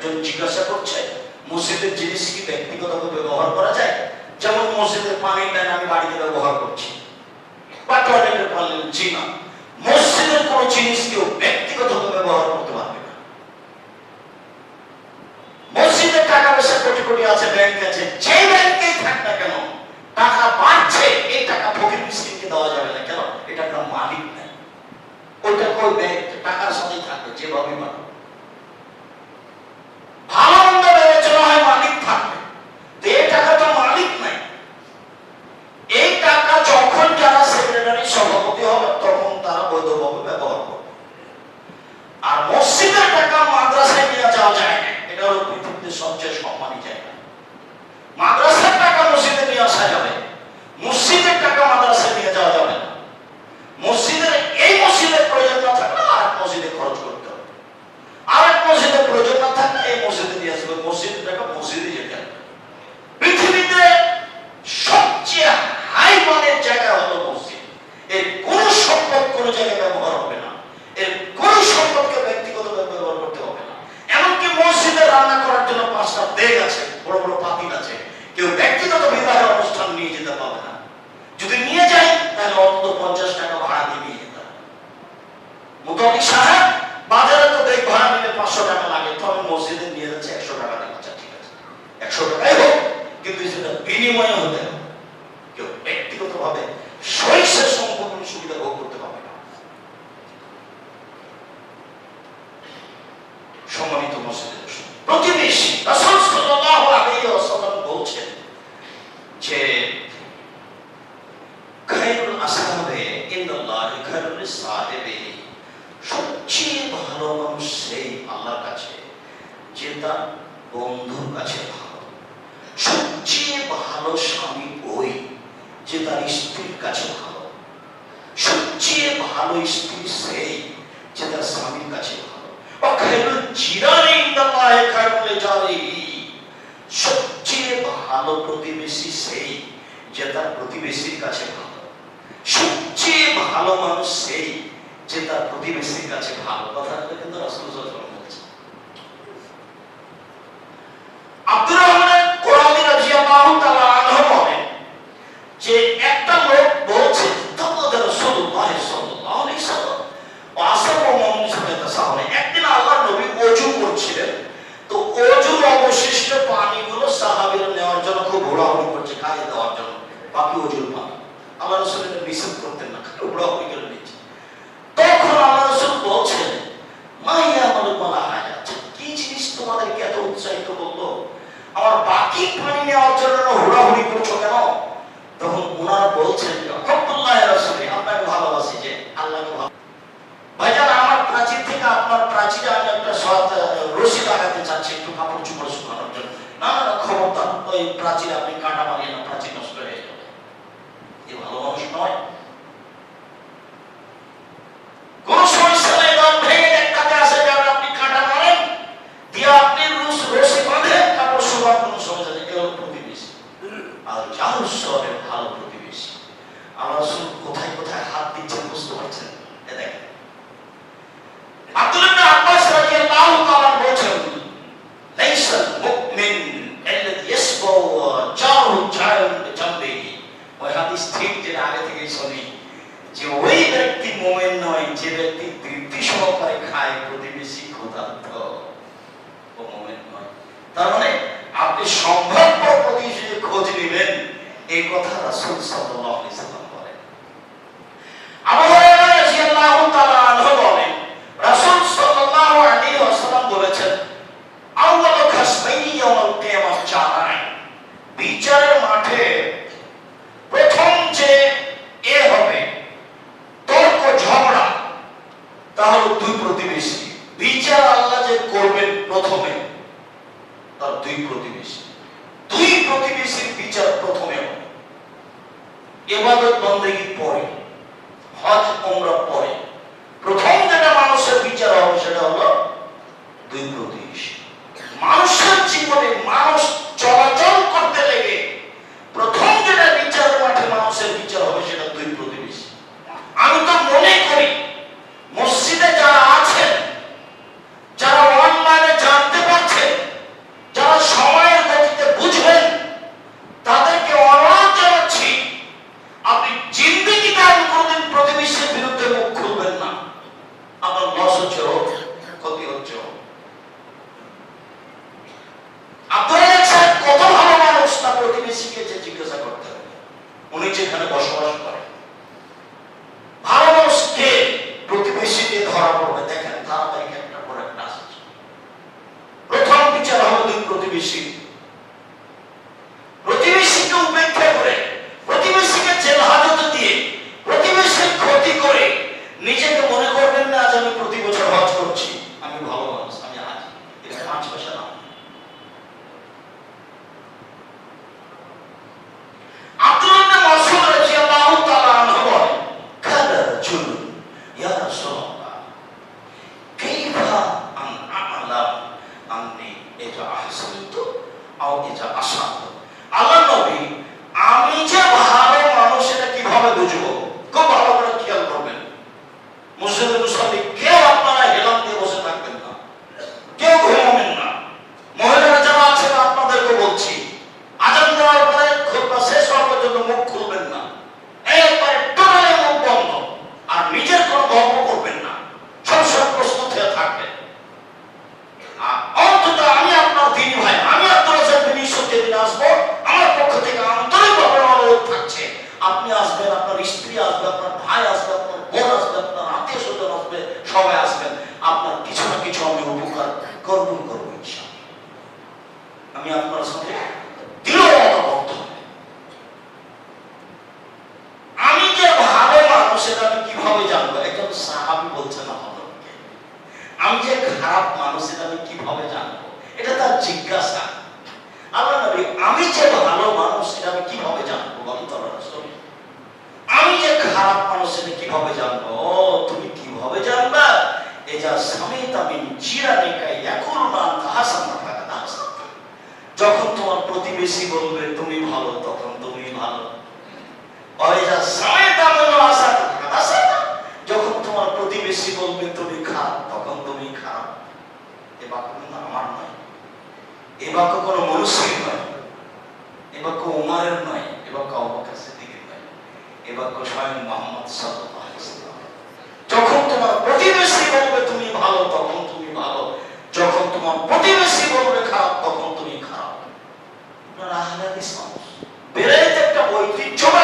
একজন জিজ্ঞাসা করছে, মসজিদের জিনিস কি ব্যক্তিগতভাবে ব্যবহার করা যায়? যেমন মসজিদের পানির লাইন আমি বাড়িতে ব্যবহার করছি। বা টয়লেটের পানি না। মসজিদের কোনো জিনিস কেউ ব্যক্তিগতভাবে ব্যবহার করতে পারবে না। মসজিদের টাকা পয়সা কোটি কোটি আছে ব্যাংক আছে, যে ব্যাংকেই থাক না কেন, টাকা বাড়ছে, এই টাকা ফকির মিসকিনকে দেওয়া যাবে না। কেন? এটা একটা মালিক নেই ওইটা কই ব্যাংক টাকার সাথেই থাকবে যেভাবে পারবে ভালো মন্দ বিবেচনা হয় মালিক থাকবে তো এই টাকা তো মালিক নাই এই টাকা যখন যারা সেক্রেটারি সভাপতি হবে তখন তারা বৈধভাবে ব্যবহার করবে আর মসজিদের টাকা মাদ্রাসায় নিয়ে যাওয়া যায় না এটা হলো পৃথিবীতে সবচেয়ে সম্মানী জায়গা মাদ্রাসার টাকা মসজিদে নিয়ে আসা যাবে মসজিদের টাকা মাদ্রাসায় নিয়ে যাওয়া যাবে না মসজিদের এই মসজিদের প্রয়োজন না থাকলে আর এক মসজিদে খরচ করতে হবে আর এক মসজিদের প্রয়োজন না থাকলে এই মসজিদে নিয়ে আসবে মসজিদের টাকা মসজিদে যেতে হবে পৃথিবীতে সবচেয়ে হাই মানের জায়গা হলো মসজিদ এর কোন সম্পদ কোন জায়গায় ব্যবহার হবে না এর কোন সম্পদকে ব্যক্তিগত ব্যবহার করতে হবে না এমনকি মসজিদে রান্না করার জন্য পাঁচটা দেগ আছে বড় বড় পাতিল আছে কেউ ব্যক্তিগত বিবাহের অনুষ্ঠান নিয়ে যেতে পারবে না যদি নিয়ে যায় তাহলে অন্তত পঞ্চাশ টাকা ভাড়া দিয়ে নিয়ে যেতে হবে মোটামুটি সাহেব বাজারে তো দেখ ভাড়া নিলে পাঁচশো টাকা লাগে তো আমি মসজিদে নিয়ে যাচ্ছি একশো টাকা দিয়ে আচ্ছা ঠিক আছে একশো টাকাই হোক কিন্তু সেটা বিনিময়ে হতে হবে কেউ ব্যক্তিগত ভাবে শৈশের সম্পূর্ণ সুবিধা ভোগ করতে পারবে না। সম্মানিত মসজিদের প্রতিবেশী বলছেন যে সাহেবে সবচেয়ে ভালো মানুষ সেই আল্লাহর কাছে, যে তার বন্ধুর কাছে ভালো সবচেয়ে ভালো স্বামী ওই যে তার স্ত্রীর কাছে ভালো সবচেয়ে সেই স্বামীর কাছে ভালো। জিরানি সবচেয়ে ভালো প্রতিবেশী সেই যে তার প্রতিবেশীর কাছে ভালো। সবচেয়ে ভালো মানুষ সেই যে তার প্রতিবেশীর কাছে ভালো। কথা কিন্তু রাসূল আলাইহি ওয়াসাল্লাম বলছেন আব্দুর রহমান কোরআনী রাদিয়াল্লাহু তাআলা আনহু বলেন যে একটা লোক বলছে তখন রাসূলুল্লাহ সাল্লাল্লাহু আলাইহি সাল্লাম ওয়াসাব ও মুমিন তাসাহলে একদিন আল্লাহর নবী ওযু করছিলেন তো ওযুর অবশিষ্ট পানিগুলো সাহাবীরা নেওয়ার জন্য খুব হুড়াহুড়ি করছে খাইয়ে দেওয়ার জন্য বাকি ওজন পাবে আমার রসুল এটা নিষেধ করতেন না, খালি হুড়াহুড়ি করে নিচ্ছে তখন আমার রসুল বলছেন, মাইয়া আমার বলা হয় কি জিনিস তোমাদেরকে এত উৎসাহিত করল? আমার বাকি পানি নেওয়ার জন্য হুড়াহুড়ি করছ কেন? তখন ওনারা বলছেন আব্দুল্লাহ রাসূলি আপনাকে ভালোবাসি যে আল্লাহকে ভালো ভাইজান আমার প্রাচীর থেকে আপনার প্রাচীরে আমি একটা সৎ রশি লাগাতে চাচ্ছি একটু কাপড় চোপড় শুকানোর জন্য না না না খবরদার ওই প্রাচীর আপনি কাটা মারিয়ে না প্রাচীর নষ্ট হয়ে যাবে এ ভালো মানুষ নয় কোন সমস্যা নেই দম ভেঙে একটাতে আসে যাবে আপনি কাটা মারেন দিয়ে আপনি রুশ রশি বাঁধেন কাপড় শুকার কোনো সমস্যা নেই এগুলো প্রতিবেশী আর যার সবের ভালো প্রতিবেশী আমার কোথায় কোথায় হাত দিচ্ছেন বুঝতে পারছেন? প্রতিবেশী মানে আপনি সম্ভাব্য প্রতিবেশীর খোঁজ নেবেন। এই কথা রাসূল সাল্লাল্লাহু সাল্লাম বলেন আবু হুরায়রা রাদিয়াল্লাহু তাআলা আনহু বলেন রাসূল সাল্লাল্লাহু আলাইহি ওয়াসাল্লাম বলেছেন আউয়ালু খাসমাইনি ইয়াউমাল কিয়ামাহ জানায় বিচারের মাঠে প্রথম যে এ হবে তর্ক ঝগড়া তাহলে দুই প্রতিবেশী বিচার আল্লাহ যে করবেন প্রথমে তার দুই প্রতিবেশী দুই প্রতিবেশীর বিচার প্রথমে হবে এবাদত বন্দেগীর পরে হজ কিছু আমি উপকার করব করব আমি আপনার সাথে আমি যে ভালো মানুষ, এটা আমি কীভাবে জানব? একজন সাহাবি বলছেন আমাদেরকে, আমি যে খারাপ মানুষ, এটা আমি কীভাবে জানব? এটা তার জিজ্ঞাসা। আল্লাহ নবী, আমি যে ভালো মানুষ, এটা আমি কীভাবে জানব? বলেন তো আমি যে খারাপ মানুষ, এটা কীভাবে জানব ও তুমি কীভাবে জানবা এজা সামিত আমি জিরানিকা ইয়াকুলুনা হাসান যখন তোমার প্রতিবেশী বলবে, তুমি ভালো, তখন তুমি ভালো। যখন তোমার প্রতিবেশী বলবে, তুমি খারাপ, তখন তুমি খারাপ। এ বাক্য আমার নয়। এ বাক্য কোনো মনুষ্যের নয়। এ বাক্য উমারের নয়। এ বাক্য অবকাশ সিদ্দিকের নয়। এ বাক্য স্বয়ং মোহাম্মদ ওয়াসাল্লাম। যখন তোমার প্রতিবেশী বলবে, তুমি ভালো, তখন তুমি ভালো যখন তোমার প্রতিবেশী বলবে খারাপ, তখন তুমি খারাপ। আপনারা আহলে মানুষ বেড়াইতে একটা ঐতিহ্যবাহী